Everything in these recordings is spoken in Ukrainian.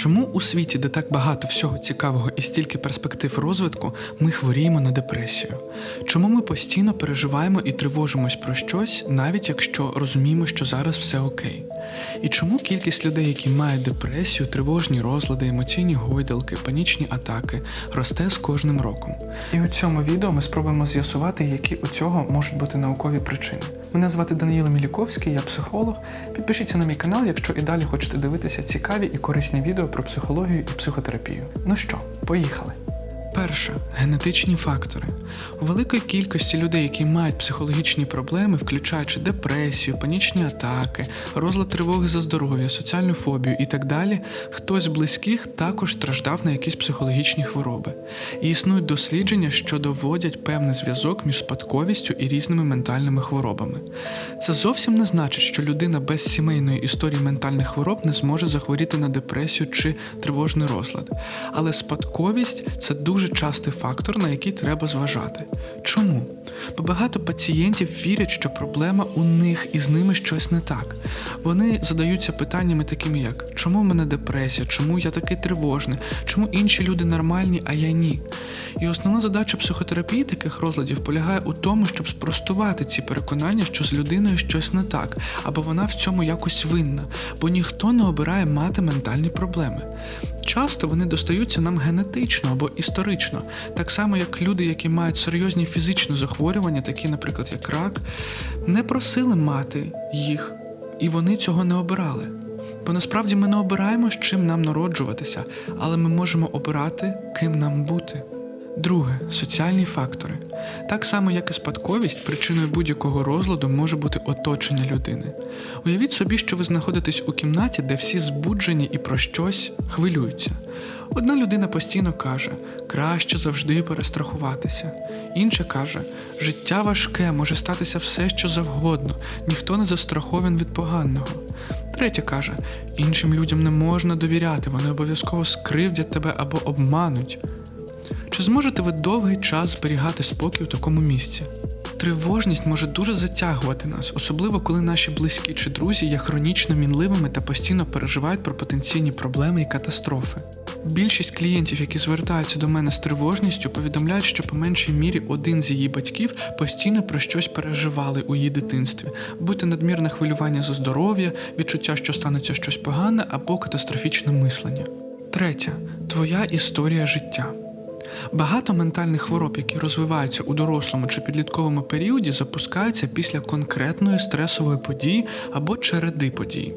Чому у світі, де так багато всього цікавого і стільки перспектив розвитку, ми хворіємо на депресію? Чому ми постійно переживаємо і тривожимось про щось, навіть якщо розуміємо, що зараз все окей? І чому кількість людей, які мають депресію, тривожні розлади, емоційні гойдалки, панічні атаки, росте з кожним роком? І у цьому відео ми спробуємо з'ясувати, які у цього можуть бути наукові причини. Мене звати Даниїла Міліковський, я психолог. Підпишіться на мій канал, якщо і далі хочете дивитися цікаві і корисні відео про психологію і психотерапію. Ну що, поїхали. Перше генетичні фактори. У великої кількості людей, які мають психологічні проблеми, включаючи депресію, панічні атаки, розлад тривоги за здоров'я, соціальну фобію і так далі, хтось з близьких також страждав на якісь психологічні хвороби. І існують дослідження, що доводять певний зв'язок між спадковістю і різними ментальними хворобами. Це зовсім не значить, що людина без сімейної історії ментальних хвороб не зможе захворіти на депресію чи тривожний розлад. Але спадковість це дуже частий фактор, на який треба зважати. Чому? Бо багато пацієнтів вірять, що проблема у них і з ними щось не так. Вони задаються питаннями такими, як чому в мене депресія, чому я такий тривожний, чому інші люди нормальні, а я ні. І основна задача психотерапії таких розладів полягає у тому, щоб спростувати ці переконання, що з людиною щось не так, або вона в цьому якось винна, бо ніхто не обирає мати ментальні проблеми. Часто вони достаються нам генетично або історично, так само як люди, які мають серйозні фізичні захворювання, такі, наприклад, як рак, не просили мати їх, і вони цього не обирали. Бо насправді ми не обираємо, з чим нам народжуватися, але ми можемо обирати, ким нам бути. Друге соціальні фактори. Так само, як і спадковість, причиною будь-якого розладу може бути оточення людини. Уявіть собі, що ви знаходитесь у кімнаті, де всі збуджені і про щось хвилюються. Одна людина постійно каже, краще завжди перестрахуватися. Інша каже, життя важке, може статися все, що завгодно, ніхто не застрахований від поганого. Третя каже, іншим людям не можна довіряти, вони обов'язково скривдять тебе або обмануть. Чи зможете ви довгий час зберігати спокій у такому місці? Тривожність може дуже затягувати нас, особливо коли наші близькі чи друзі є хронічно мінливими та постійно переживають про потенційні проблеми і катастрофи. Більшість клієнтів, які звертаються до мене з тривожністю, повідомляють, що по меншій мірі один з її батьків постійно про щось переживали у її дитинстві, будь то надмірне хвилювання за здоров'я, відчуття, що станеться щось погане, або катастрофічне мислення. Третя твоя історія життя. Багато ментальних хвороб, які розвиваються у дорослому чи підлітковому періоді, запускаються після конкретної стресової події або череди подій.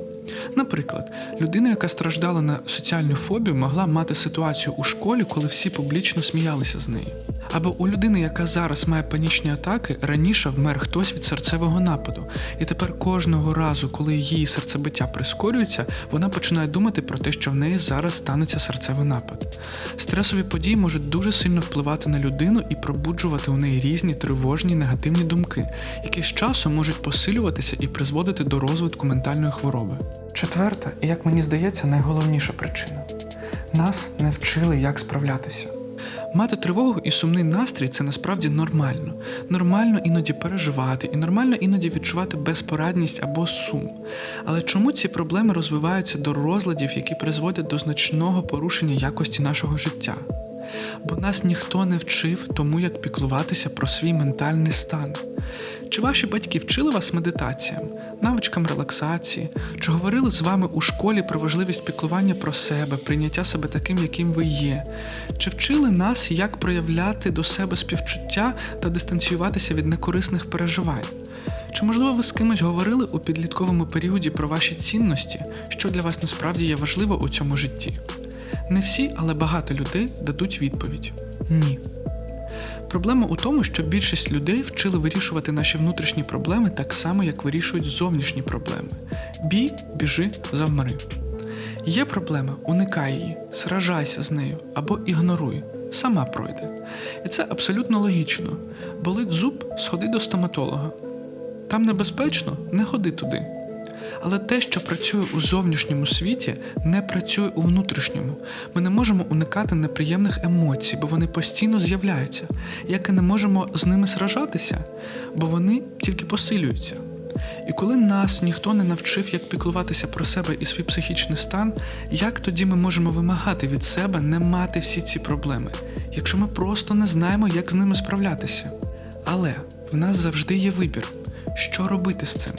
Наприклад, людина, яка страждала на соціальну фобію, могла мати ситуацію у школі, коли всі публічно сміялися з неї. Або у людини, яка зараз має панічні атаки, раніше вмер хтось від серцевого нападу, і тепер кожного разу, коли її серцебиття прискорюється, вона починає думати про те, що в неї зараз станеться серцевий напад. Стресові події можуть дуже сильно впливати на людину і пробуджувати у неї різні тривожні негативні думки, які з часом можуть посилюватися і призводити до розвитку ментальної хвороби. Четверта, і як мені здається, найголовніша причина нас не вчили, як справлятися. Мати тривогу і сумний настрій це насправді нормально. Нормально іноді переживати, і нормально іноді відчувати безпорадність або сум. Але чому ці проблеми розвиваються до розладів, які призводять до значного порушення якості нашого життя? Бо нас ніхто не вчив тому, як піклуватися про свій ментальний стан. Чи ваші батьки вчили вас медитаціям, навичкам релаксації, чи говорили з вами у школі про важливість піклування про себе, прийняття себе таким, яким ви є? Чи вчили нас, як проявляти до себе співчуття та дистанціюватися від некорисних переживань? Чи можливо ви з кимось говорили у підлітковому періоді про ваші цінності, що для вас насправді є важливо у цьому житті? Не всі, але багато людей дадуть відповідь ні. Проблема у тому, що більшість людей вчили вирішувати наші внутрішні проблеми так само, як вирішують зовнішні проблеми. Бій, біжи, завмри. Є проблема, уникай її, сражайся з нею або ігноруй, сама пройде. І це абсолютно логічно. Болить зуб, сходи до стоматолога. Там небезпечно, не ходи туди. Але те, що працює у зовнішньому світі, не працює у внутрішньому. Ми не можемо уникати неприємних емоцій, бо вони постійно з'являються, як і не можемо з ними сражатися, бо вони тільки посилюються. І коли нас ніхто не навчив, як піклуватися про себе і свій психічний стан, як тоді ми можемо вимагати від себе не мати всі ці проблеми, якщо ми просто не знаємо, як з ними справлятися? Але в нас завжди є вибір, що робити з цим.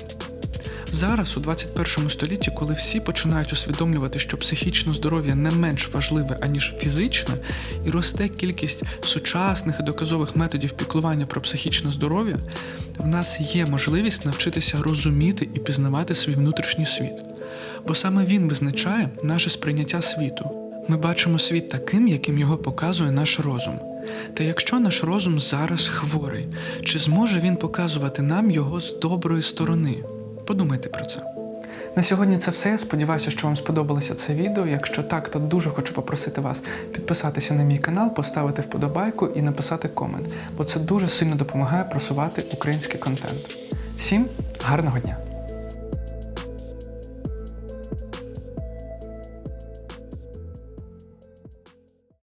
Зараз, у 21 столітті, коли всі починають усвідомлювати, що психічне здоров'я не менш важливе, аніж фізичне, і росте кількість сучасних і доказових методів піклування про психічне здоров'я, в нас є можливість навчитися розуміти і пізнавати свій внутрішній світ. Бо саме він визначає наше сприйняття світу. Ми бачимо світ таким, яким його показує наш розум. Та якщо наш розум зараз хворий, чи зможе він показувати нам його з доброї сторони? Подумайте про це. На сьогодні це все. Я сподіваюся, що вам сподобалося це відео. Якщо так, то дуже хочу попросити вас підписатися на мій канал, поставити вподобайку і написати комент, бо це дуже сильно допомагає просувати український контент. Всім гарного дня!